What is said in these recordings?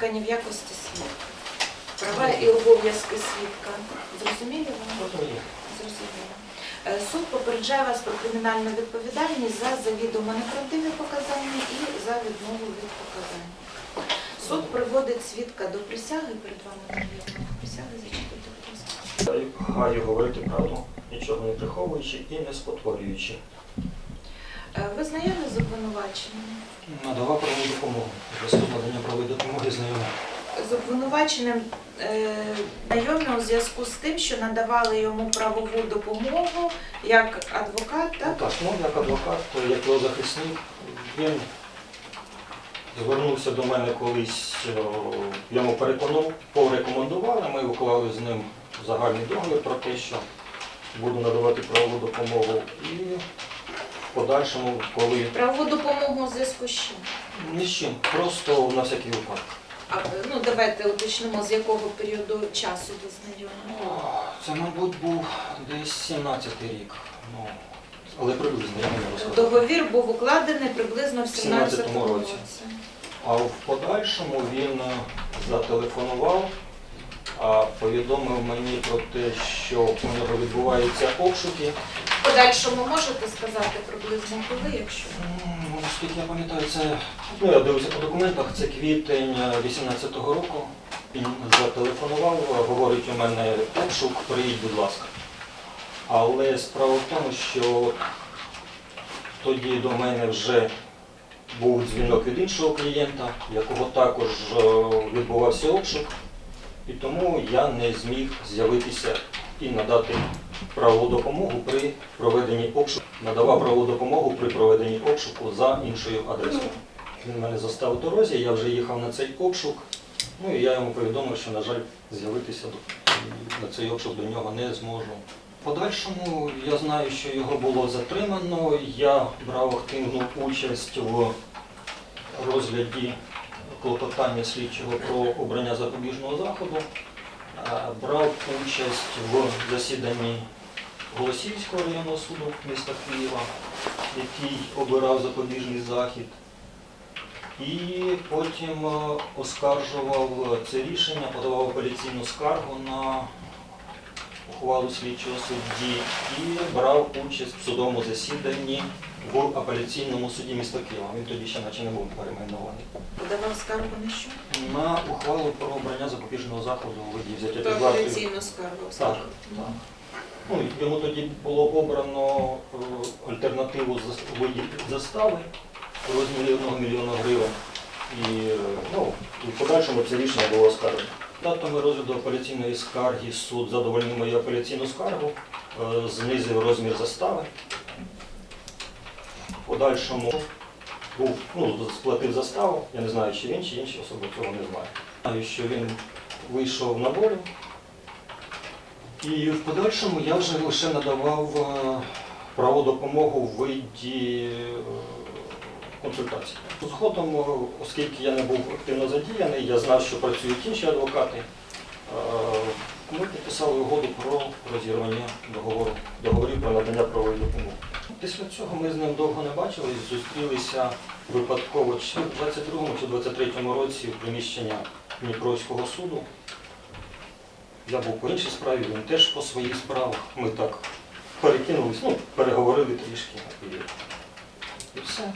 викликані в якості свідка. Права і обов'язки свідка. Зрозуміли вам? Розумію. Зрозуміло. Е, Суд попереджає вас про кримінальну відповідальність за завідомо неправдиві показання і за відмову від показань. Суд приводить свідка до присяги перед вами навірно. Присяги зачитайте, будь ласка. Гаю говорити правду, нічого не приховуючи і не спотворюючи. Е, Ви знайомі з обвинуваченим? Надавав правову допомогу. Зв'язку з наданням правової допомоги знайомий. З обвинуваченим е, знайомі у зв'язку з тим, що надавали йому правову допомогу як адвокат, так? Так, ну як адвокат, як його захисник, він звернувся до мене колись, о, йому переконав, порекомендували, ми уклали з ним загальний договір про те, що буду надавати правову допомогу. І в подальшому, коли Правову допомогу у зв'язку з чим? ні з чим, просто на всякий випадок. А, ну давайте уточнимо, з якого періоду часу ви знайомі. Це, мабуть, був десь 17-й рік. Ну, але приблизно я не сказати. Договір був укладений приблизно в 17 17-му році. році. А в подальшому він е, зателефонував, а повідомив мені про те, що у нього відбуваються обшуки. Подальшому можете сказати приблизно коли, якщо М, Наскільки я пам'ятаю, це ну я дивився по документах, це квітень 18-го року. Він зателефонував, говорить, у мене обшук, приїдь, будь ласка. Але справа в тому, що тоді до мене вже був дзвінок від іншого клієнта, якого також е, відбувався обшук, і тому я не зміг з'явитися і надати правову допомогу при проведенні обшуку. Надавав правову допомогу при проведенні обшуку за іншою адресою. Він мене застав у дорозі, я вже їхав на цей обшук. Ну і я йому повідомив, що, на жаль, з'явитися на цей обшук до нього не зможу. Подальшому я знаю, що його було затримано. Я брав активну участь в розгляді клопотання слідчого про обрання запобіжного заходу. Брав участь в засіданні Голосіївського районного суду міста Києва, який обирав запобіжний захід. І потім е, оскаржував це рішення, подавав апеляційну скаргу на ухвалу слідчого судді і брав участь в судовому засіданні в апеляційному суді міста Києва. Він тоді ще наче не був перейменований. подавав скаргу на що? На ухвалу про обрання запобіжного заходу у виді взяття під вартою. апеляційну скаргу. Так, так. Ну, йому тоді було обрано е, альтернативу у застави в розмірі 1 мільйона гривень. І, е, ну, в подальшому це рішення було оскаржено. Датами розгляду апеляційної скарги суд задовольнив мою апеляційну скаргу, е, знизив розмір застави. В подальшому був, ну, сплатив заставу, я не знаю, чи він, чи інші особи цього не знаю. Знаю, що він вийшов на волю. І в подальшому я вже лише надавав е, праву допомогу в виді е, консультацій. Згодом, е, оскільки я не був активно задіяний, я знав, що працюють інші адвокати. е, Ми підписали угоду про розірвання договору, договорів про надання правової допомоги. Після цього ми з ним довго не бачились, зустрілися випадково чи в 22-му чи 23-му році в приміщення Дніпровського суду. Я був по іншій справі, він теж по своїх справах. Ми так перекинулись, ну, переговорили трішки і все.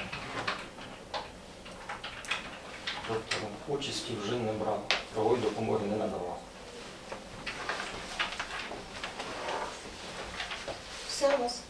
Участі вже не брав, правої допомоги не надавав. Все у вас.